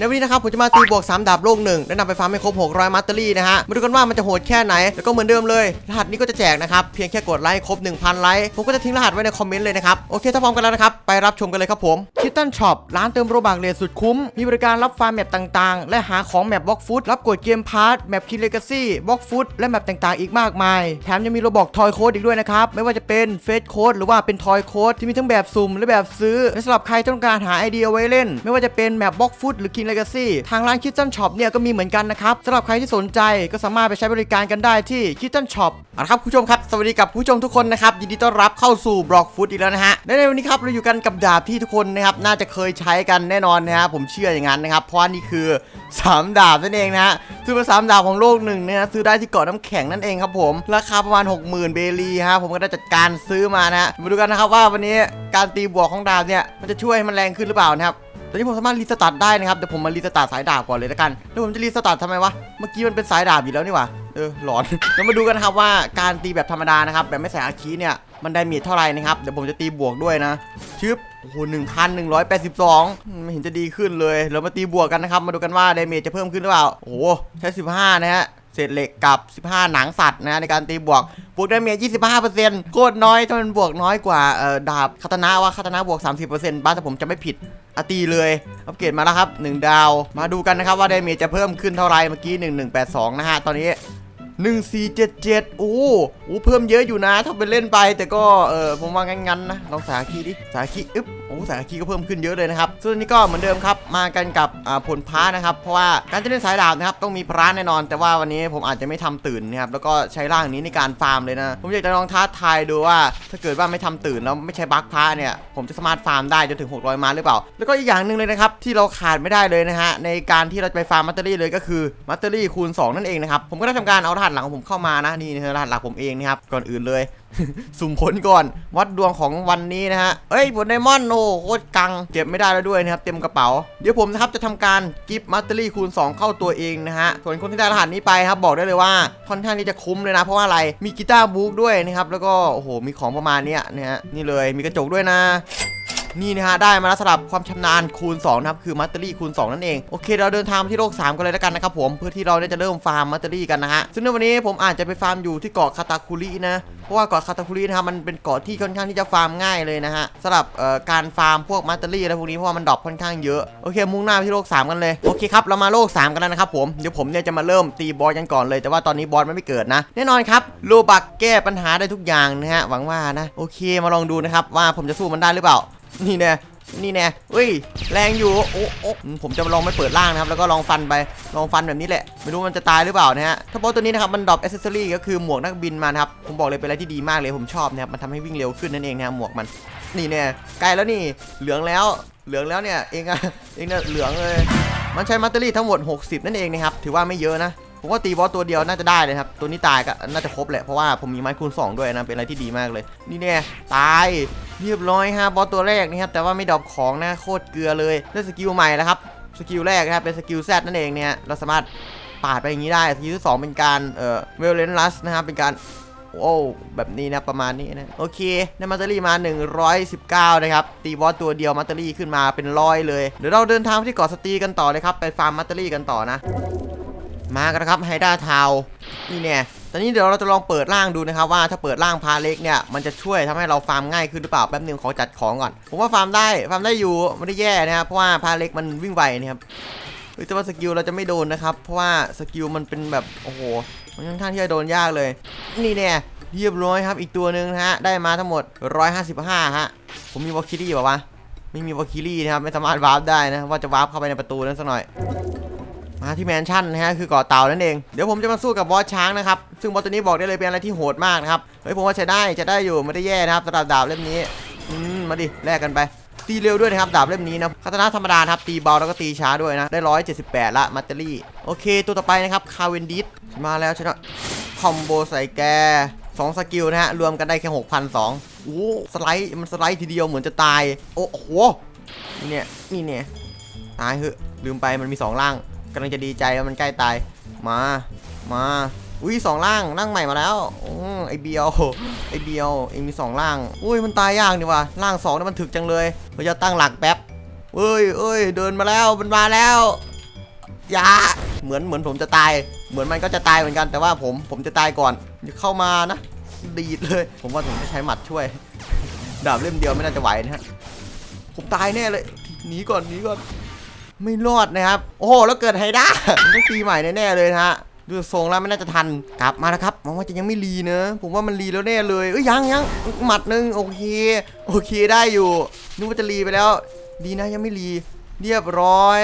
ในวันนี้นะครับผมจะมาตีบวก 3 ดาบโลกหนึ่งและนำไปฟาร์มให้ครบ 600 มัตเตอรี่นะฮะมาดูกันว่ามันจะโหดแค่ไหน แล้วก็เหมือนเดิมเลย รหัสนี้ก็จะแจกนะครับ เพียงแค่กดไลค์ครบ 1,000 ไลค์ ผมก็จะทิ้งรหัสไว้ในคอมเมนต์เลยนะครับ โอเค ถ้าพร้อมกันแล้วนะครับ ไปรับชมกันเลยครับผมคิตตันช็อปร้านเติมโรบักเลทสุดคุ้ม มีบริการรับฟาร์มแมปต่างๆ และหาของแมปบล็อกฟุตรับกดเกมพาร์ทแมปคินเลกาซี่บล็อกฟุตและแมปต่างๆ อีกมากมาย แถมยังมีโรบอกทอยโค้ดอีกด้วยนะครับไม่ว่าจะเป็นเฟสโค้ดหรือว่าเป็นทอยโค้ดที่มีทั้งแบบสุ่มและแบบซื้อและสำหรับใครต้องการหาไอเดียไว้เล่น ไม่ว่าจะเป็นแมปบล็อกฟุตหรือคินเลกาซี่ทางร้านคิตตันช็อปเนี่ยก็มีเหมือนกันนะครับสำหรับใครที่สนใจก็สามารถไปใช้บริการกันได้ที่คิตตันช็อปเอาละครับคุณผู้ชมครับ สวัสดีกับผู้ชมทุกคนนะครับ ยินดีต้อนรับเข้าสู่บล็อกฟุตอีกแล้วนะฮะและในวันนี้ครับเราอยู่กันกับดาบที่ทุกคนนะครับน่าจะเคยใช้กันแน่นอนนะฮะผมเชื่ออย่างนั้นนะครับเพราะว่านี่คือ 3 ดาบนั่นเองนะฮะซื้อมาสามดาบของโลกหนึ่งนะฮะซื้อได้ที่เกาะน้ำแข็งนั่นเองครับผมราคาประมาณ 60,000 เบลีฮะผมก็ได้จัดการซื้อมานะฮะมาดูกันนะครับว่าวันนี้การตีบวกของดาบเนี่ยมันจะช่วยให้มันแรงขึ้นหรือเปล่านะครับ ตอนนี้ผมสามารถรีสตาร์ทได้นะครับเดี๋ยวผมมารีสตาร์ทสายดาบก่อนเลยแล้วกันแล้วผมจะรีสตาร์ททำไมวะเมื่อกี้มันเป็นสายดาบอยู่แล้วนี่หว่าเออหลอนเดี๋ยวมาดูกันนะครับว่าการตีแบบธรรมดานะครับแบบไม่ใส่อาคีเนี่ยมันได้มีเท่าไหร่นะครับเดี๋ยวผมจะตีบวกด้วยนะชึบโอ้โหหนึ่งพันหนึ่งร้อยแปดสิบสองไม่เห็นจะดีขึ้นเลยเรามาตีบวกกันนะครับมาดูกันว่าดเมจจะเพิ่มขึ้นหรือเปล่าโอ้โหใช้สิบห้านะฮะ เศษเหล็กกับ 15 หนังสัตว์นะในการตีบวก บวกได้เมีย25%โคตรน้อยถ้ามันบวกน้อยกว่าดาบคาตนาว่าคาตนาบวก 30%บ้านแต่ผมจะไม่ผิดอตีเลยอัปเกรดมาแล้วครับ 1 ดาว มาดูกันนะครับว่าไดเมียจะเพิ่มขึ้นเท่าไรเมื่อกี้ 1182 นะฮะ ตอนนี้ 1477โอ้โหโอ้เพิ่มเยอะอยู่นะถ้าไปเล่นไป แต่ก็เออผมว่างั้นๆนะลองสาคีดิสาคีอึ๊บโอ้สาคีก็เพิ่มขึ้นเยอะเลยนะครับส่วนนี้ก็เหมือนเดิมครับมากันกับผลพระนะครับ เพราะว่าการจะเล่นสายดาบนะครับต้องมีพระแน่นอน แต่ว่าวันนี้ผมอาจจะไม่ทำตื่นนะครับแล้วก็ใช้ร่างนี้ในการฟาร์มเลยนะ ผมอยากจะลองท้าทายดูว่า ถ้าเกิดว่าไม่ทำตื่นแล้วไม่ใช่บัคพระเนี่ยผมจะสามารถฟาร์มได้จนถึง 600 มาหรือเปล่า แล้วก็อีกอย่างหนึ่งเลยนะครับที่เราขาดไม่ได้เลยนะฮะในการที่เราจะไปฟาร์มมัตเตอรี่เลยก็คือมัตเตอรี่คูณ 2 นั่นเองนะครับผมก็ได้ทำการเอารหัสหลังของผมเข้ามานะนี่นะรหัสหลักผมเองนะครับก่อนอื่นเลย สุ่มผลก่อนวัดดวงของวันนี้นะฮะเอ้ยผลไดมอนด์โอ้โคตรกังเก็บไม่ได้แล้วด้วยนะครับเต็มกระเป๋า เดี๋ยวผมนะครับจะทำการกิฟต์มัตเตอรี่คูณ 2 เข้าตัวเองนะฮะส่วนคนที่ได้รหัสนี้ไปครับบอกได้เลยว่าค่อนข้างที่จะคุ้มเลยนะ เพราะว่าอะไรมีกีตาร์บุ๊กด้วยนะครับแล้วก็โอ้โหมีของประมาณนี้นะฮะนี่เลยมีกระจกด้วยนะ นี่นะฮะได้มาแล้วสำหรับความชำนาญคูณ2นะครับคือมัตเตอรี่คูณ 2 นั่นเองโอเค เราเดินทางมาที่โลก 3 กันเลยแล้วกันนะครับผมเพื่อที่เราจะเริ่มฟาร์มมัตเตอรี่กันนะฮะซึ่งในวันนี้ผมอาจจะไปฟาร์มอยู่ที่เกาะคาตาคุรินะเพราะว่าเกาะคาตาคุรินะครับมันเป็นเกาะที่ค่อนข้างที่จะฟาร์มง่ายเลยนะฮะสำหรับเอ่อการฟาร์มพวกมัตเตอรี่อะไรพวกนี้เพราะว่ามันดรอปค่อนข้างเยอะโอเค มุ่งหน้าไปที่โลก 3 กันเลยโอเคครับเรามาโลก 3 กันแล้วนะครับผมเดี๋ยวผมเนี่ยจะมาเริ่มตีบอสกันก่อนเลยแต่ว่าตอนนี้บอสมันไม่เกิดนะแน่นอนครับโลบักแก้ปัญหาได้ทุกอย่างนะฮะหวังว่านะโอเคมาลองดูนะครับว่าผมจะสู้มันได้หรือเปล่า นี่แน่นี่แน่เฮ้ย แรงอยู่ โอ้โอ้ผมจะลองไม่เปิดล่างนะครับ แล้วก็ลองฟันไป ลองฟันแบบนี้แหละ ไม่รู้มันจะตายหรือเปล่านะฮะ ถ้าบอสตัวนี้นะครับ มันดรอปอ c เซสซอรี่ก็คือหมวกนักบินมานะครับ ผมบอกเลยเป็นอะไรที่ดีมากเลย ผมชอบนะครับ มันทำให้วิ่งเร็วขึ้นนั่นเองนะหมวกมัน นี่แน่ใกล้แล้วนี่ เหลืองแล้ว เหลืองแล้วเนี่ย เองอะเองเนี่ยเหลืองเลย มันใช้มัตเตอรี่ทั้งหมด 60 นั่นเองนะครับ ถือว่าไม่เยอะนะ ผมว่าตีบอสตัวเดียวน่าจะได้เลยครับ ตัวนี้ตายก็น่าจะครบแหละ เพราะว่าผมมีไม้คูณ2ด้วยนะ เป็นอะไรที่ดีมากเลย นี่แน่ตายเรียบร้อยฮะบอสตัวแรกนะครับ แต่ว่าไม่ดรอปของนะโคตรเกลือเลยได้สกิลใหม่แล้วครับ สกิลแรกนะครับเป็นสกิลแซดนั่นเองเนี่ย เราสามารถปาดไปอย่างนี้ได้ สกิลที่2เป็นการเอ่อเวลเลนลัสนะครับ เป็นการโอ้แบบนี้นะประมาณนี้นะโอเคได้มัตเตอรี่มา 119 นะครับ ตีบอสตัวเดียวมัตเตอรี่ขึ้นมาเป็นร้อยเลย เดี๋ยวเราเดินทางไปที่เกาะสตีกันต่อเลยครับ ไปฟาร์มมัตเตอรี่กันต่อนะ มากันนะครับไฮด้าทาวนี่เนี่ยตอนนี้เดี๋ยวเราจะลองเปิดร่างดูนะครับว่าถ้าเปิดร่างพาเล็กเนี่ยมันจะช่วยทำให้เราฟาร์มง่ายขึ้นหรือเปล่าแป๊บนึงขอจัดของก่อน ผมว่าฟาร์มได้ฟาร์มได้อยู่ไม่ได้แย่นะครับเพราะว่าพาเล็กมันวิ่งไวนะครับเฮ้ยแต่ว่าสกิลเราจะไม่โดนนะครับเพราะว่าสกิลมันเป็นแบบโอ้โหมันค่อนข้างที่จะโดนยากเลย นี่เนี่ยเรียบร้อยครับอีกตัวหนึ่งนะฮะได้มาทั้งหมด 155ฮะผมมีวอลคิรี่ป่าวะไม่มีวอลคิรี่นะครับไม่สามารถวาร์ปได้นะว่าจะวาร์ปเข้าไปในประตูนั้นสักหน่อย มาที่แมนชั่นนะฮะคือเกาะเต่านั่นเอง เดี๋ยวผมจะมาสู้กับบอสช้างนะครับ ซึ่งบอสตัวนี้บอกได้เลยเป็นอะไรที่โหดมากนะครับ เฮ้ยผมว่าใช้ได้จะได้อยู่ไม่ได้แย่นะครับสำหรับดาบเล่มนี้ อืมมาดิแลกกันไป ตีเร็วด้วยนะครับดาบเล่มนี้นะคาตานะธรรมดาครับตีเบาแล้วก็ตีช้าด้วยนะได้178ละมัตเตอรี่โอเค ตัวต่อไปนะครับคาเวนดิสมาแล้วชนะคอมโบใส่แกสองสกิลนะฮะรวมกันได้แค่6,002โอ้สไลด์มันสไลด์ทีเดียวเหมือนจะตาย โอ้โหนี่เนี่ยนี่เนี่ยตายเหอะลืมไปมันมีสองร่าง กำลังจะดีใจว่ามันใกล้ตาย มา มา อุ้ยสองร่างร่างใหม่มาแล้วอไอเบียวไอเบียวเองมีสองร่าง อุ้ยมันตายยากนี่ว่ะร่างสองนี่มันถึกจังเลยเราจะตั้งหลักแป๊บเอ้ยเอ้ยเดินมาแล้วมันมาแล้วอยาเหมือนเหมือนผมจะตาย เหมือนมันก็จะตายเหมือนกันแต่ว่าผมผมจะตายก่อนอเข้ามานะ ดีดเลย ผมว่าผมจะใช้หมัดช่วย ดาบเล่มเดียวไม่น่าจะไหวนะฮะผมตายแน่เลยหนีก่อนหนีก่อน ไม่รอดนะครับ โอ้โหแล้วเกิดไฮด้าต้องตีใหม่แน่ๆเลยนะฮะดูทรงแล้วไม่น่าจะทันกลับมาแล้วครับหวังว่าจะยังไม่รีเนอะผมว่ามันรีแล้วแน่เลยเอ้ยยังยังหมัดหนึ่งโอเคโอเคได้อยู่นึกว่าจะรีไปแล้ว ดีนะยังไม่รีเรียบร้อย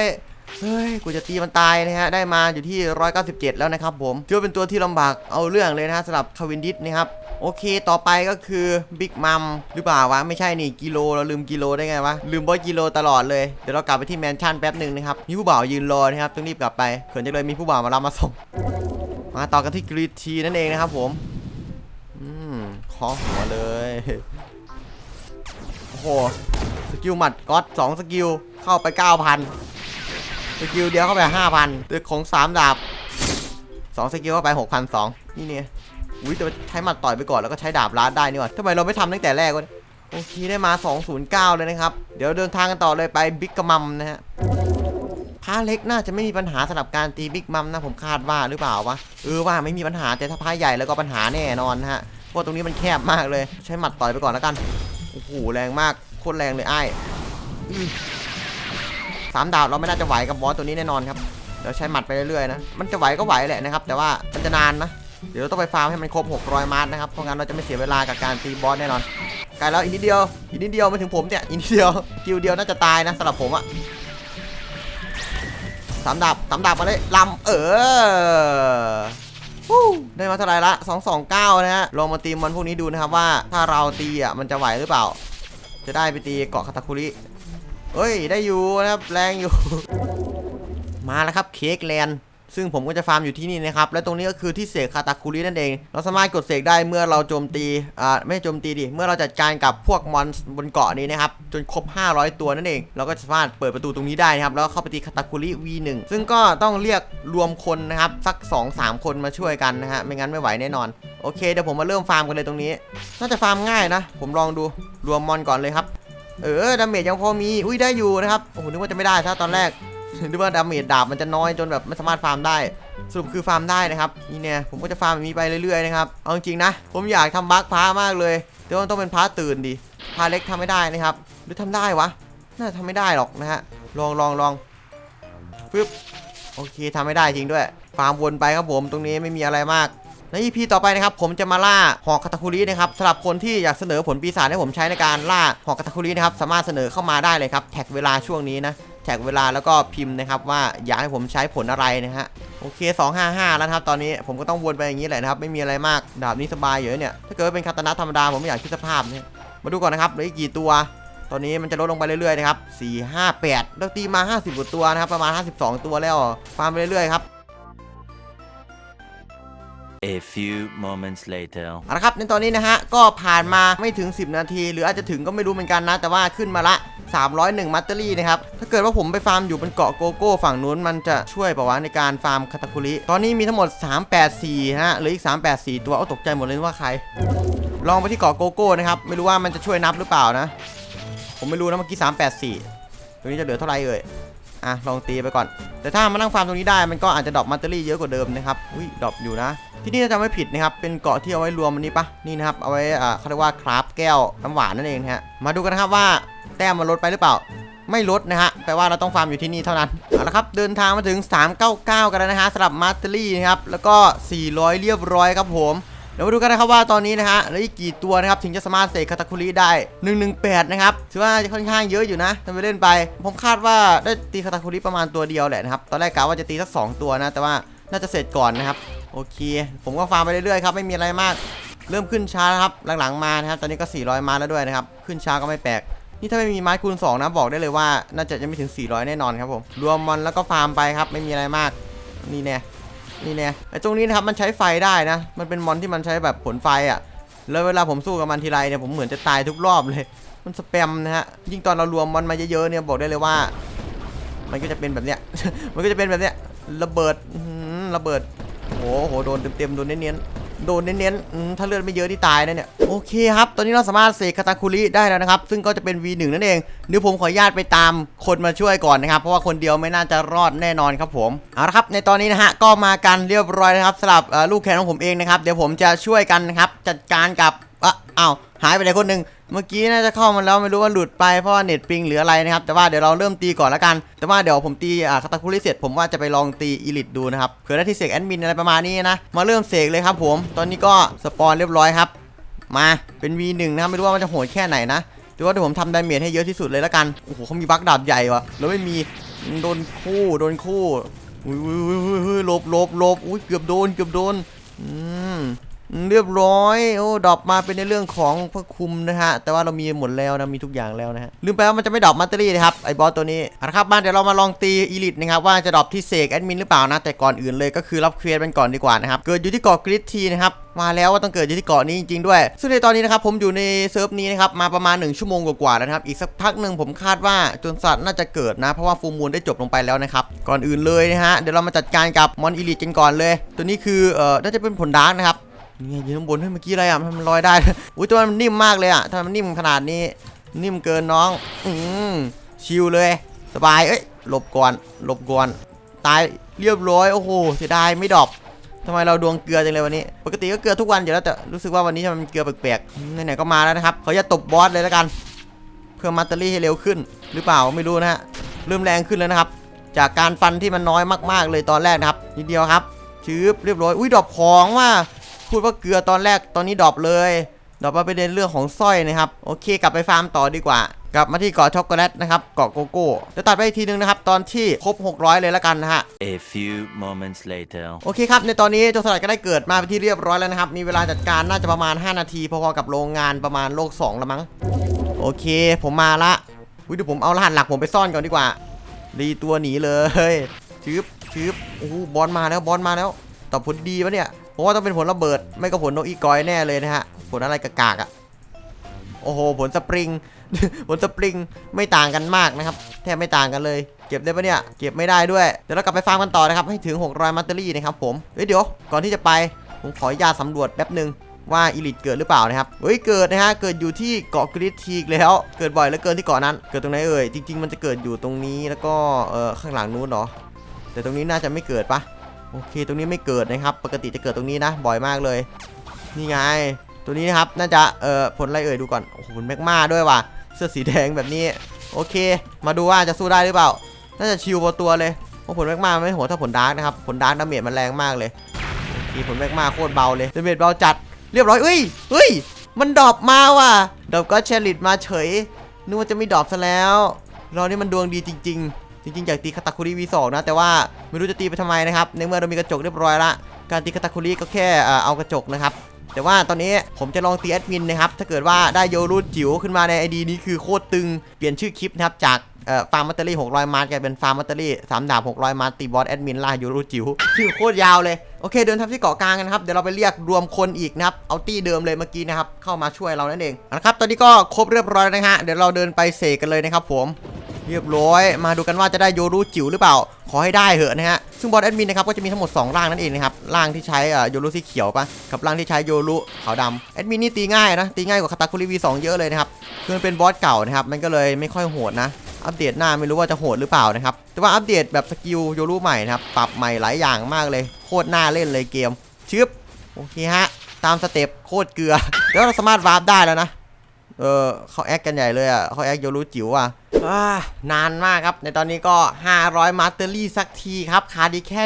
เฮ้ยกูจะตีมันตายนะฮะได้มาอยู่ที่ 197 แล้วนะครับผมถือว่าเป็นตัวที่ลำบากเอาเรื่องเลยนะฮะสำหรับคาวินดิสนะครับ โอเคต่อไปก็คือบิ๊กมัมหรือเปล่าวะ ไม่ใช่นี่กิโลเราลืมกิโลได้ไงวะ ลืมบอยกิโลตลอดเลย เดี๋ยวเรากลับไปที่แมนชั่นแป๊บหนึ่งนะครับ มีผู้บ่าวยืนรอนะครับต้องรีบกลับไปเขินจังเลยมีผู้บ่าวมารับมาส่ง มาต่อกันที่กรีทีนั่นเองนะครับผม อืมเคอหัวเลย โอ้โห สกิลหมัดก๊อตสองสกิลเข้าไป 9,000 สกิลเดียวเข้าไป 5,000ตึกของ 3 ดาบ 2 สกิลเข้าไป 6,200 นี่เนี่ย อุ้ยแต่ใช้หมัดต่อยไปก่อนแล้วก็ใช้ดาบลาดได้นี่ว่าทำไมเราไม่ทำตั้งแต่แรกวะโอเคได้มา 209 เลยนะครับ เดี๋ยวเดินทางกันต่อเลยไปบิ๊กกมัมนะฮะพาเล็กน่าจะไม่มีปัญหาสำหรับการตีบิ๊กมัมนะผมคาดว่าหรือเปล่าวะเออว่าไม่มีปัญหาแต่ถ้าพาใหญ่แล้วก็ปัญหาแน่นอนนะฮะเพราะตรงนี้มันแคบมากเลย ใช้หมัดต่อยไปก่อนแล้วกันโอ้โหแรงมากโคตรแรงเลยไอ้สามดาวเราไม่น่าจะไหวกับบอสตัวนี้แน่นอนครับเดี๋ยวใช้หมัดไปเรื่อยๆนะมันจะไหวก็ไหวแหละนะครับ แต่ว่ามันจะนานนะ เดี๋ยวเราต้องไปฟาร์มให้มันครบ 600 มาร์นะครับ เพราะงั้นเราจะไม่เสียเวลากับการตีบอสแน่นอนไกลแล้วอีกนิดเดียว อีกนิดเดียวมาถึงผมเนี่ย อีกนิดเดียวกิวเดียวน่าจะตายนะสำหรับผมอะสามดาบสามดาบมาเลยลำเออได้มาเท่าไรละ 229 นะฮะ ลองมาตีมันพวกนี้ดูนะครับว่าถ้าเราตีอะมันจะไหวหรือเปล่า จะได้ไปตีเกาะคาตาคุริเฮ้ย ได้อยู่นะครับ แรงอยู่ มาแล้วครับเค้กแลนด์ ซึ่งผมก็จะฟาร์มอยู่ที่นี่นะครับและตรงนี้ก็คือที่เสกคาตาคุรินั่นเอง เราสามารถกดเสกได้เมื่อเราโจมตีอ่าไม่โจมตีดิเมื่อเราจัดการกับพวกมอนบนเกาะนี้นะครับจนครบ 500 ตัวนั่นเอง เราก็สามารถเปิดประตูตรงนี้ได้นะครับแล้วเข้าไปตีคาตาคุริ V1 ซึ่งก็ต้องเรียกรวมคนนะครับสัก 2-3 คนมาช่วยกันนะฮะไม่งั้นไม่ไหวแน่นอนโอเคเดี๋ยวผมมาเริ่มฟาร์มกันเลยตรงนี้ น่าจะฟาร์มง่ายนะ ผมลองดูรวมมอนก่อนเลยครับ เออดาเมจยังพอมี อุ้ยได้อยู่นะครับ โอ้โหนึกว่าจะไม่ได้ถ้าตอนแรก นึกว่าดาเมจดาบมันจะน้อยจนแบบไม่สามารถฟาร์มได้สรุปคือฟาร์มได้นะครับนี่เนี่ยผมก็จะฟาร์มแบบนี้ไปเรื่อยๆนะครับเอาจริงๆนะ ผมอยากทำบัคพามากเลยแต่ว่ามันต้องเป็นพาตื่นดิพาเล็กทำไม่ได้นะครับ หรือทำได้วะน่าจะทำไม่ได้หรอกนะฮะลองลองลองปึ๊บโอเคทำไม่ได้จริงด้วย ฟาร์มวนไปครับผมตรงนี้ไม่มีอะไรมากใน EP ต่อไปนะครับผมจะมาล่าหอกคาตาคุรินะครับสำหรับคนที่อยากเสนอผลปีศาจให้ผมใช้ในการล่าหอกคาตาคุรินะครับสามารถเสนอเข้ามาได้เลยครับแท็กเวลาช่วงนี้นะ แท็กเวลาแล้วก็พิมพ์นะครับว่าอยากให้ผมใช้ผลอะไรนะฮะโอเค 255 แล้วครับตอนนี้ผมก็ต้องวนไปอย่างนี้แหละนะครับ ไม่มีอะไรมากดาบนี้สบายอยู่เนี่ยถ้าเกิดเป็นคาตานะธรรมดาผมไม่อยากคิดสภาพเนี่ยมาดูก่อนนะครับเหลืออีกกี่ตัว ตอนนี้มันจะลดลงไปเรื่อยๆนะครับ4 5 8เราตีมา 50กว่าตัวนะครับประมาณ 52 ตัวแล้วฟาร์มไปเรื่อยๆครับ A few moments later. เอาละครับในตอนนี้นะฮะ ก็ผ่านมาไม่ถึง 10 นาที หรืออาจจะถึงก็ไม่รู้เหมือนกันนะ แต่ว่าขึ้นมาละ 301 มัตเตอรี่นะครับ ถ้าเกิดว่าผมไปฟาร์มอยู่บนเกาะโกโก้ฝั่งนู้นมันจะช่วยป่าวะในการฟาร์มคาตาคุริ ตอนนี้มีทั้งหมด 384นะฮะ เหลืออีก 384 ตัวเอาตกใจหมดเลยว่าใคร ลองไปที่เกาะโกโก้นะครับ ไม่รู้ว่ามันจะช่วยนับหรือเปล่านะ ผมไม่รู้นะเมื่อกี้ 384 ตรงนี้จะเหลือเท่าไหร่เอ่ย อะลองตีไปก่อน แต่ถ้ามานั่งฟาร์มตรงนี้ได้มันก็อาจจะดรอปมัตเตอรี่เยอะกว่าเดิมนะครับอุ้ยดรอปอยู่นะ ที่นี่ถ้าจำไม่ผิดนะครับเป็นเกาะที่เอาไว้รวมอันนี้ปะนี่นะครับเอาไว้อ่าเขาเรียกว่าคราฟแก้วน้ำหวานนั่นเองนะฮะมาดูกันนะครับว่าแต้มมันลดไปหรือเปล่า ไม่ลดนะฮะแปลว่าเราต้องฟาร์มอยู่ที่นี่เท่านั้นเอาละครับเดินทางมาถึง 399 กันแล้วนะฮะสำหรับมัตเตอรี่นะครับแล้วก็ 400 เรียบร้อยครับผม เดี๋ยวมาดูกันนะครับว่าตอนนี้นะฮะเหลืออีกกี่ตัวนะครับถึงจะสามารถเสกคาตาคุริได้ 118 นะครับถือว่าค่อนข้างเยอะอยู่นะทำไปเล่นไป ผมคาดว่าได้ตีคาตาคุริประมาณตัวเดียวแหละนะครับตอนแรกกะว่าจะตีสัก2ตัวนะแต่ว่าน่าจะเสร็จก่อนนะครับโอเค ผมก็ฟาร์มไปเรื่อยๆครับไม่มีอะไรมากเริ่มขึ้นช้าแล้วครับหลังๆมานะครับตอนนี้ก็ 400 มาแล้วด้วยนะครับขึ้นช้าก็ไม่แปลกนี่ถ้าไม่มีไม้คูณ2นะบอกได้เลยว่า น่าจะยังไม่ถึง 400 แน่นอนครับผมรวมมันแล้วก็ฟาร์มไปครับไม่มีอะไรมากนี่แน่ นี่เนี่ยไอ้ตรงนี้นะครับมันใช้ไฟได้นะ มันเป็นมอนที่มันใช้แบบผลไฟอะ่ะ แล้วเวลาผมสู้กับมันทีไรเนี่ยผมเหมือนจะตายทุกรอบเลย มันสแปมนะฮะ ยิ่งตอนเรารวมมอนมาเยอะๆเนี่ยบอกได้เลยว่า มันก็จะเป็นแบบเนี้ย มันก็จะเป็นแบบเนี้ย ระเบิดระเบิด โอ้โห โดนเต็มๆ โดนเน้น โดนเน้นๆถ้าเลือดไม่เยอะที่ตายนะเนี่ยโอเคครับตอนนี้เราสามารถเสกคาตาคุริได้แล้วนะครับ ซึ่งก็จะเป็น V1 นั่นเองเดี๋ยวผมขออนุญาตไปตามคนมาช่วยก่อนนะครับ เพราะว่าคนเดียวไม่น่าจะรอดแน่นอนครับผมเอาละครับในตอนนี้นะฮะก็มากันเรียบร้อยนะครับสำหรับลูกแขนของผมเองนะครับเดี๋ยวผมจะช่วยกันนะครับจัดการกับอ้าว หายไปไหนคนหนึ่งเมื่อกี้น่าจะเข้ามาแล้วไม่รู้ว่าหลุดไปเพราะว่าเน็ตปิงหรืออะไรนะครับ แต่ว่าเดี๋ยวเราเริ่มตีก่อนล้วกัน แต่ว่าเดี๋ยวผมตีอ่าคาตาคุริเสร็จผมว่าจะไปลองตีอีลิทดูนะครับเผื่อได้ที่เสกแอดมินอะไรประมาณนี้นะมาเริ่มเสกเลยครับผมตอนนี้ก็สปอนเรียบร้อยครับมาเป็น V1 นะครับไม่รู้ว่ามันจะโหดแค่ไหนนะแต่ว่าเดี๋ยวผมทำดาเมจให้เยอะที่สุดเลยล้วกันโอ้โหเขามีบัคดาบใหญ่วะแล้วไม่มีโดนคู่โดนคู่อุ้ยอุ้ยอุ้ยอุ้ยอุ้ยหลบหลบหลบอุ้ยเกือบโดนเกือบโดนอืม เรียบร้อย โอ้ดรอปมาเป็นในเรื่องของพระคุมนะฮะ แต่ว่าเรามีหมดแล้วนะ มีทุกอย่างแล้วนะฮะ ลืมไปว่ามันจะไม่ดรอปมัตเตอรี่นะครับ ไอ้บอสตัวนี้เอาละครับมาเดี๋ยวเรามาลองตีอีลิทนะครับ ว่าจะดรอปที่เสกแอดมินหรือเปล่านะ แต่ก่อนอื่นเลยก็คือรับเควสเป็นก่อนดีกว่านะครับ เกิดอยู่ที่เกาะกริดทีนะครับ มาแล้วว่าต้องเกิดอยู่ที่เกาะนี้จริงๆด้วย ซึ่งในตอนนี้นะครับผมอยู่ในเซิร์ฟนี้นะครับ มาประมาณ 1 ชั่วโมงกว่าๆแล้วนะครับ อีกสักพักหนึ่งผมคาดว่าจนสัตว์น่าจะเกิดนะ เพราะว่าฟูมูลได้จบลงไปแล้วนะครับ ก่อนอื่นเลยนะฮะ เดี๋ยวเรามาจัดการกับมอนอีลิทกันก่อนเลย ตัวนี้คือเอ่อน่าจะเป็นผลดาร์กนะครับ นี่ไงยืนข้างบนเฮ้ยเมื่อกี้อะไรอะมันลอยได้ อุ้ยตัวมันนิ่มมากเลยอะทำไมมันนิ่มขนาดนี้ นิ่มเกินน้อง อืมชิลเลย สบาย เอ้ยหลบก่อนหลบก่อน ตายเรียบร้อยโอ้โหเสียดายไม่ดรอปทำไมเราดวงเกลือจังเลยวันนี้ ปกติก็เกลือทุกวันอยู่แล้วแต่รู้สึกว่าวันนี้ทำไมมันเกลือแปลกๆไหนๆก็มาแล้วนะครับเขาจะตบบอสเลยแล้วกัน เพิ่มมัตเตอรี่ให้เร็วขึ้น หรือเปล่าไม่รู้นะฮะเริ่มแรงขึ้นแล้วนะครับ จากการฟันที่มันน้อยมากๆเลยตอนแรกนะครับนิดเดียวครับชืบเรียบร้อยอุ้ยดรอปของว่า พูดว่าเกลือตอนแรกตอนนี้ดรอปเลยดรอปมาเป็นเรื่องของสร้อยนะครับ โอเค กลับไปฟาร์มต่อดีกว่า กลับมาที่เกาะช็อกโกแลตนะครับ เกาะโกโก้จะตัดไปอีกทีนึงนะครับ ตอนที่ครบ 600 เลยแล้วกันนะฮะ A few moments later. โอเคครับ ในตอนนี้เจ้าสลัดก็ได้เกิดมาเป็นที่เรียบร้อยแล้วนะครับ มีเวลาจัดการน่าจะประมาณ 5 นาทีพอๆกับโรงงานประมาณโลก2แล้วมั้ง โอเค ผมมาละอุ๊ยเดี๋ยวผมเอารหัสหลักผมไปซ่อนก่อนดีกว่า รีตัวหนีเลยชืบชืบโอ้โหบอลมาแล้วบอลมาแล้วตอบผลดีปะเนี่ย ผมว่าต้องเป็นผลระเบิด ไม่ก็ผลนกอีกอยแน่เลยนะฮะ ผลอะไรกากๆอะโอ้โห ผลสปริง ผลสปริงไม่ต่างกันมากนะครับ แทบไม่ต่างกันเลย เก็บได้ปะเนี่ย เก็บไม่ได้ด้วย เดี๋ยวเรากลับไปฟาร์มกันต่อนะครับ ให้ถึง 600มัตเตอรี่นะครับผม เฮ้ยเดี๋ยว ก่อนที่จะไป ผมขออนุญาตสำรวจแป๊บหนึ่งว่าอีลิทเกิดหรือเปล่านะครับ เฮ้ยเกิดนะฮะ เกิดอยู่ที่เกาะกริดทีอีกแล้ว เกิดบ่อยเหลือเกินที่เกาะนั้น เกิดตรงไหนเอ่ย จริง ๆ มันจะเกิดอยู่ตรงนี้แล้วก็เออข้างหลังนู้นเหรอแต่ตรงนี้น่าจะไม่เกิดปะ โอเค ตรงนี้ไม่เกิดนะครับ ปกติจะเกิดตรงนี้นะ บ่อยมากเลย นี่ไง ตัวนี้นะครับ น่าจะ เอ่อ ผลอะไรเอ่ยดูก่อน โอ้โหแมกมาด้วยว่ะ เสื้อสีแดงแบบนี้ โอเค มาดูว่าจะสู้ได้หรือเปล่า น่าจะชิวพอตัวเลย เพราะผลแมกมาไม่โหดเท่าผลดาร์กนะครับ ผลดาร์กดาเมจมันแรงมากเลย โอเค ผลแมกมาโคตรเบาเลย ดาเมจเบาจัด เรียบร้อยเอ้ยเฮ้ย มันดรอปมาว่ะ ดรอปก็เชลิตมาเฉย นึกว่าจะไม่ดรอปซะแล้ว เรานี่มันดวงดีจริง ๆ จริงๆอยากตีคาตาคุริวีสองนะแต่ว่าไม่รู้จะตีไปทำไมนะครับในเมื่อเรามีกระจกเรียบร้อยละการตีคาตาคุริก็แค่เอากระจกนะครับแต่ว่าตอนนี้ผมจะลองตีแอดมินนะครับถ้าเกิดว่าได้โยรูจิ๋วขึ้นมาใน ID นี้คือโคตรตึงเปลี่ยนชื่อคลิปนะครับจากฟาร์มมัตเตอรี่600 มาร์กลายเป็นฟาร์มมัตเตอรี่3ดาบ600 มาร์ตีบอสแอดมินล่าโยรูจิ๋วชื่อโคตรยาวเลย โอเคเดินทางที่เกาะกลางกันครับ เดี๋ยวเราไปเรียกรวมคนอีกนะครับ เอาตี้เดิมเลยเมื่อกี้นะครับ เข้ามาช่วยเรานั่นเองเอาละครับ ตอนนี้ก็ครบเรียบร้อยนะฮะ เดี๋ยวเราเดินไปเสกกันเลยนะครับผม เรียบร้อย มาดูกันว่าจะได้โยรุจิ๋วหรือเปล่า ขอให้ได้เหอะนะฮะ ซึ่งบอสแอดมินนะครับก็จะมีทั้งหมด 2 ร่างนั่นเองนะครับ ร่างที่ใช้อ่อโยรุสีเขียวปะกับร่างที่ใช้โยรุขาวดำแอดมินนี่ตีง่ายนะ ตีง่ายกว่าคาตาคุริวี2เยอะเลยนะครับ คือมันเป็นบอสเก่านะครับ มันก็เลยไม่ค่อยโหดนะ อัปเดตหน้าไม่รู้ว่าจะโหดหรือเปล่านะครับ แต่ว่าอัปเดตแบบสกิลโยรุใหม่นะครับ ปรับใหม่หลายอย่างมากเลย โคตรน่าเล่นเลยเกมชึบ โอเคฮะ ตามสเต็ปโคตรเกลือ แล้วเราสามารถวาร์ปได้แล้วนะ เออเขาแอคกันใหญ่เลยอะเขาแอคโยรู้จิ๋วอะนานมากครับ ในตอนนี้ก็ 500 มาสเตอรี่สักทีครับขาดอีกแค่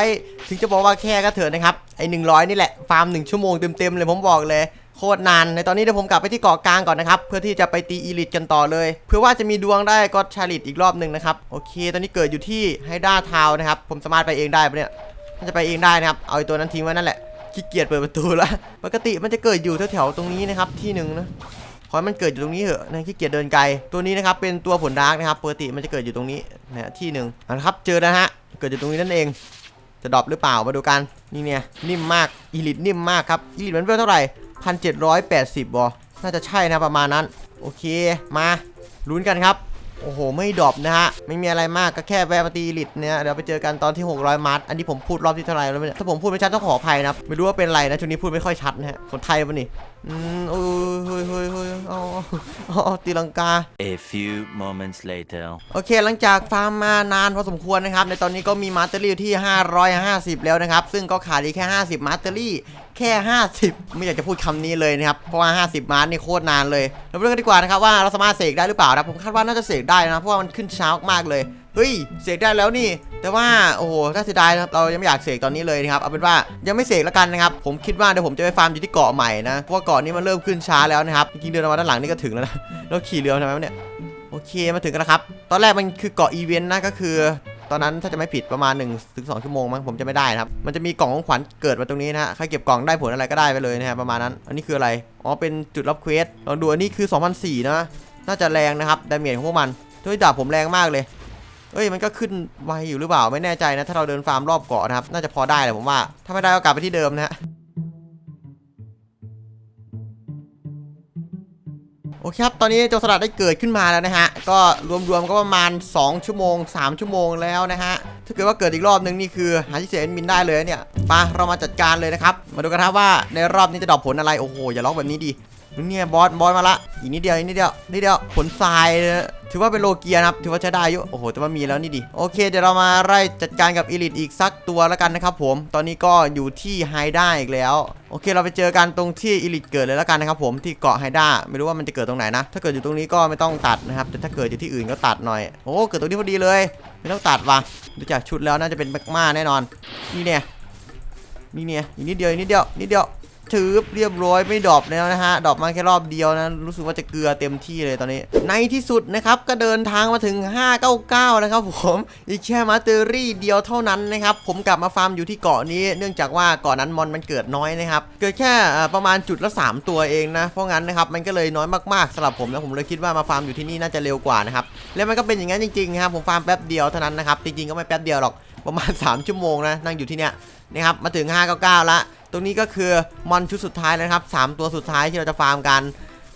100 ถึงจะบอกว่าแค่ก็เถอะนะครับ ไอ้ 100 นี่แหละ ฟาร์ม 1 ชั่วโมงเต็มๆเลยผมบอกเลย โคตรนาน ในตอนนี้เดี๋ยวผมกลับไปที่เกาะกลางก่อนนะครับ เพื่อที่จะไปตีอีลิทกันต่อเลย เพื่อว่าจะมีดวงได้ก็ชาลิตอีกรอบหนึ่งนะครับ โอเค ตอนนี้เกิดอยู่ที่ไฮด้าทาวนะครับ ผมสามารถไปเองได้ปะเนี่ยน่าจะไปเองได้นะครับ เอาตัวนั้นทิ้งไว้นั่นแหละ ขี้เกียจเปิดประตูแล้ว ปกติมันจะเกิดอยู่แถวๆตรงนี้นะครับที่หนึ่งนะ ขอให้มันเกิดอยู่ตรงนี้เหอะนะขี้เกียจเดินไกล ตัวนี้นะครับเป็นตัวผลดาร์กนะครับปกติมันจะเกิดอยู่ตรงนี้นะที่หนึ่งเอาละครับเจอแล้วฮะเกิดอยู่ตรงนี้นั่นเอง จะดรอปหรือเปล่ามาดูกันนี่เนี่ยนิ่มมากอีลิทนิ่มมากครับอีลิทมันเวลเท่าไหร่พันเจ็ดร้อยแปดสิบบอน่าจะใช่นะประมาณนั้น โอเคมาลุ้นกันครับโอ้โห ไม่ดรอปนะฮะ ไม่มีอะไรมากก็แค่แวะมาตีลิตเนี่ยเดี๋ยวไปเจอกันตอนที่ 600 มัดอันนี้ผมพูดรอบที่เท่าไหร่แล้วเนี่ยถ้าผมพูดไม่ชัดต้องขออภัยนะ ไม่รู้ว่าเป็นไรนะช่วงนี้พูดไม่ค่อยชัดนะฮะคนไทยปะนี่อืมโอ้ยเฮ้ยเฮ้ยเฮ้ยเอาเอาเอาตีลังกา A few moments later. โอเคหลังจากฟาร์มมานานพอสมควรนะครับ ในตอนนี้ก็มีมาสเตอรี่อยู่ที่ 550 แล้วนะครับ ซึ่งก็ขาดอีกแค่ 50 มาสเตอรี่ แค่ 50 ไม่อยากจะพูดคำนี้เลยนะครับ เพราะว่า 50 มาสนี่โคตรนานเลยเราไปดูกันดีกว่านะครับว่าเราสามารถเสกได้หรือเปล่านะผมคาดว่าน่าจะเสกได้นะเพราะว่ามันขึ้นเช้ามากเลย เฮ้ยเสกได้แล้วนี่ แต่ว่าโอ้โหน่าเสียดายครับเรายังไม่อยากเสกตอนนี้เลยนะครับเอาเป็นว่ายังไม่เสกแล้วกันนะครับผมคิดว่าเดี๋ยวผมจะไปฟาร์มอยู่ที่เกาะใหม่นะเพราะว่าเกาะนี้มันเริ่มขึ้นช้าแล้วนะครับจริงๆเดินมาด้านหลังนี่ก็ถึงแล้วนะแล้วขี่เรือทำไมเนี่ยโอเคมาถึงกันแล้วครับ ตอนแรกมันคือเกาะอีเวนต์นะก็คือ ตอนนั้นถ้าจะไม่ผิดประมาณ1นถึงสชั่วโมงมั้งผมจะไม่ได้ครับมันจะมีกล่องของขวัญเกิดมาตรงนี้นะฮะใครเก็บกล่องได้ผลอะไรก็ได้ไปเลยนะฮะประมาณนั้น อันนี้คืออะไรอ๋อเป็นจุดรับเควสลองดูอันนี้คือ2004นะน่าจะแรงนะครับดาเมจของพวกมันด้วยดาบผมแรงมากเลย เอ้ยมันก็ขึ้นไวอยู่หรือเปล่าไม่แน่ใจนะ ถ้าเราเดินฟาร์มรอบเกาะนะครับ น่าจะพอได้เลยผมว่า ถ้าไม่ได้ก็กลับไปที่เดิมนะฮะโอเคครับ ตอนนี้โจรสลัดได้เกิดขึ้นมาแล้วนะฮะ ก็รวมๆก็ประมาณ 2 ชั่วโมง 3 ชั่วโมงแล้วนะฮะ ถ้าเกิดว่าเกิดอีกรอบนึงนี่คือหาที่เสียเอ็นมินได้เลยเนี่ยไปะเรามาจัดการเลยนะครับ มาดูกันครับว่าในรอบนี้จะดรอปผลอะไร โอ้โห อย่าล็อกแบบนี้ดิ เนี่ยบอสบอสมาละอีกนิดเดียวอีกนิดเดียวนิดเดียวผลทรายถือว่าเป็นโลเกียนะครับถือว่าใช้ได้อยู่โอ้โหแต่ว่ามีแล้วนี่ดิโอเคเดี๋ยวเรามาไล่จัดการกับอีลิทอีกสักตัวแล้วกันนะครับผมตอนนี้ก็อยู่ที่ไฮด้าอีกแล้วโอเค เราไปเจอกันตรงที่อีลิทเกิดเลยแล้วกันนะครับผมที่เกาะไฮด้าไม่รู้ว่ามันจะเกิดตรงไหนนะ ถ้าเกิดอยู่ตรงนี้ก็ไม่ต้องตัดนะครับแต่ถ้าเกิดอยู่ที่อื่นก็ตัดหน่อยโอ้เกิดตรงนี้พอดีเลย ไม่ต้องตัดว่ะดูจากชุดแล้วน่าจะเป็นแบกมาแน่นอน นี่เนี่ยนี่เนี่ยอีกนิดเดียวอีกนิดเดียวนิดเดียว ถือเรียบร้อยไม่ดรอปแล้วนะฮะดรอปมาแค่รอบเดียวนะ รู้สึกว่าจะเกลือเต็มที่เลยตอนนี้ ในที่สุดนะครับก็เดินทางมาถึง 599 นะครับผมอีกแค่มาเตอรี่เดียวเท่านั้นนะครับผมกลับมาฟาร์มอยู่ที่เกาะนี้ เนื่องจากว่าเกาะนั้นมอนมันเกิดน้อยนะครับเกิดแค่ประมาณจุดละ 3 ตัวเองนะเพราะงั้นนะครับมันก็เลยน้อยมากๆสำหรับผมนะผมเลยคิดว่ามาฟาร์มอยู่ที่นี่น่าจะเร็วกว่านะครับแล้วมันก็เป็นอย่างนั้นจริงๆนะครับผมฟาร์มแป๊บเดียวเท่านั้นนะครับจริงๆก็ไม่แป๊บเดียวหรอกประมาณ 3 ชั่วโมงนะนั่งอยู่ที่เนี้ย นะครับมาถึง 599 ละ ตรงนี้ก็คือมอนชุดสุดท้ายแล้วนะครับ 3 ตัวสุดท้ายที่เราจะฟาร์มกัน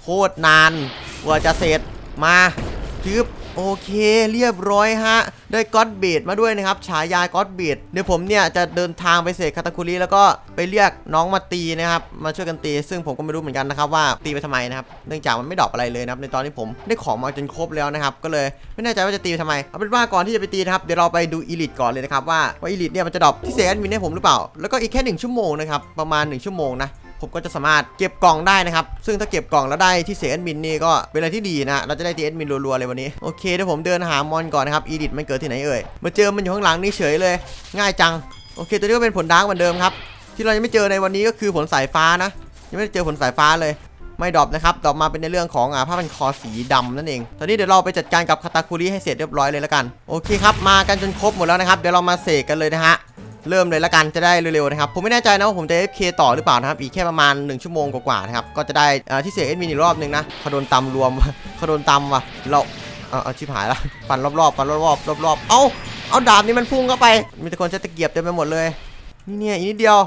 โคตรนานกว่าจะเสร็จมาจึบ โอเคเรียบร้อยฮะ ได้ก็อดเบดมาด้วยนะครับ ฉายาก็อดเบดเดี๋ยวผมเนี่ยจะเดินทางไปเสกคาตาคุริแล้วก็ไปเรียกน้องมาตีนะครับ มาช่วยกันตี ซึ่งผมก็ไม่รู้เหมือนกันนะครับว่าตีไปทำไมนะครับ เนื่องจากมันไม่ดรอปอะไรเลยนะครับ ในตอนที่ผมได้ของมาจนครบแล้วนะครับ ก็เลยไม่แน่ใจว่าจะตีไปทำไม เอาเป็นว่าก่อนที่จะไปตีนะครับ เดี๋ยวเราไปดูอีลิทก่อนเลยนะครับว่าว่าอีลิทเนี่ยมันจะดรอปที่เซนมินให้ผมหรือเปล่า แล้วก็อีกแค่1ชั่วโมงนะครับประมาณ1ชั่วโมงนะ ผมก็จะสามารถเก็บกล่องได้นะครับ ซึ่งถ้าเก็บกล่องแล้วได้ที่เสียแอดมินนี่ก็เป็นอะไรที่ดีนะ เราจะได้ที่แอดมินรัวๆเลยวันนี้ โอเคเดี๋ยวผมเดินหามอนก่อนนะครับ อีดิทมันเกิดที่ไหนเอ่ย มาเจอมันอยู่ข้างหลังนี่เฉยเลย ง่ายจัง โอเค ตัวนี้ก็เป็นผลดาร์กเหมือนเดิมครับ ที่เรายังไม่เจอในวันนี้ก็คือผลสายฟ้านะ ยังไม่ได้เจอผลสายฟ้าเลย ไม่ดรอปนะครับ ดรอปมาเป็นในเรื่องของอ่าผ้าพันคอสีดำนั่นเอง ตอนนี้เดี๋ยวเราไปจัดการกับคาตาคุริให้เสร็จเรียบร้อยเลยแล้วกัน โอเคครับ มากันจนครบหมดแล้วนะครับ เดี๋ยวเรามาเสกกันเลยนะฮะ เริ่มเลยละกันจะได้เร็วๆนะครับผมไม่แน่ใจนะว่าผมจะ FK ต่อหรือเปล่านะครับอีกแค่ประมาณ 1 ชั่วโมงกว่าๆนะครับก็จะได้ที่เสียเอ็ดมินอีกรอบนึงนะเขาโดนตำรวมเขาโดนตำว่ะเราเอาเอาชิบหายแล้วฟันรอบๆฟันรอบๆรอบๆเอาเอาดาบนี้มันพุ่งเข้าไป มีแต่คนใช้ตะเกียบเต็มไปหมดเลยนี่เนี่ยอีกนิดเดียว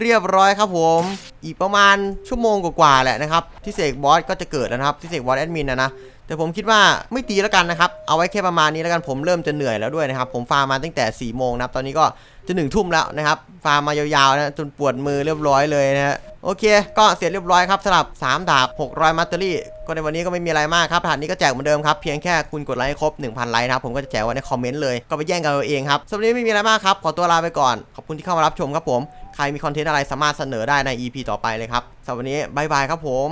เรียบร้อยครับผม อีกประมาณชั่วโมงกว่าๆแหละนะครับที่เสกบอสก็จะเกิดแล้วนะครับที่เสกบอสแอดมินนะนะ แต่ผมคิดว่าไม่ตีแล้วกันนะครับ เอาไว้แค่ประมาณนี้แล้วกันผมเริ่มจะเหนื่อยแล้วด้วยนะครับ ผมฟาร์มมาตั้งแต่4ี่โมงนะครับ ตอนนี้ก็จะหนึ่งทุ่มแล้วนะครับ ฟาร์มมายาวๆนะจนปวดมือเรียบร้อยเลยนะฮะโอเค ก็เสร็จเรียบร้อยครับสำหรับ 3 ดาบ 600 มัตเตอรี่ ก็ในวันนี้ก็ไม่มีอะไรมากครับถาดนี้ก็แจกเหมือนเดิมครับ เพียงแค่คุณกดไลค์ให้ครบ 1,000 ไลค์นะครับ ผมก็จะแจกไว้ในคอมเมนต์เลย ก็ไปแย่งกันเอาเองครับสำหรับวันนี้ไม่มีอะไรมากครับ ขอตัวลาไปก่อน ขอบคุณที่เข้ามารับชมครับผม ใครมีคอนเทนต์อะไรสามารถเสนอได้ใน EP ต่อไปเลยครับสำหรับวันนี้บายบายครับผม